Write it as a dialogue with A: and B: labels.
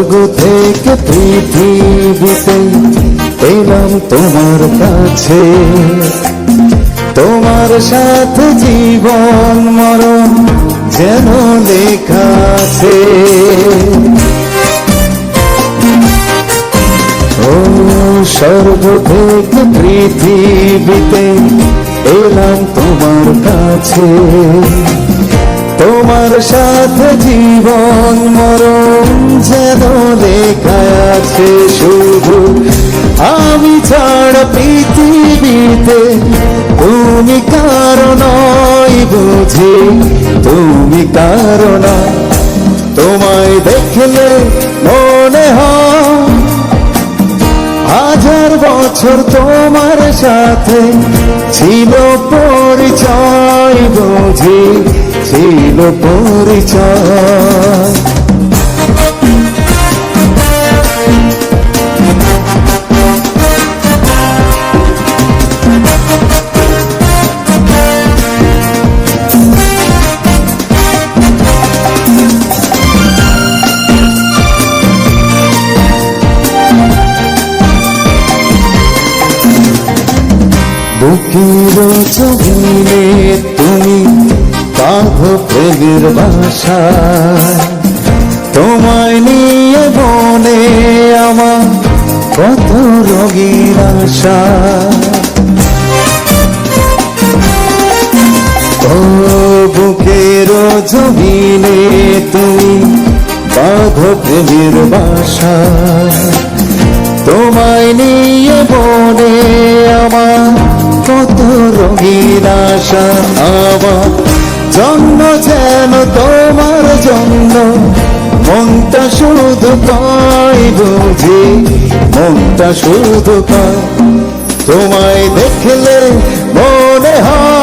A: স্বর্গ থেকে পৃথিবীতে এলাম তোমার কাছে। তোমার সাথে জীবন মরণ যেন লেখা আছে। ও স্বর্গ থেকে পৃথিবীতে এলাম তোমার কাছে। তোমার সাথে জীবন মরণ যেন লেখা আছে শুধু। আমি ছাড়া পৃথিবীতে তুমি কারণ বুঝি। তুমি কারণ তোমায় দেখলে মনে হয় হাজার বছর তোমার সাথে ছিল পরিচয় বুঝি। ছিল পরিচয়। বুকের জমিনে তুমি বাঁধো প্রেমের বাসা তোমায় নিয়ে বনে আমার কত রঙের আশা। ও বুকের জমিনে তুমি বাঁধো প্রেমের বাসা তোমায় নিয়ে বনে আমার কত রঙিন আশা। আমার জন্ম যেন তোমার জন্য। মনটা শুধু পাই বুঝি, মনটা শুধু পাই তোমায় দেখলে মনে হয়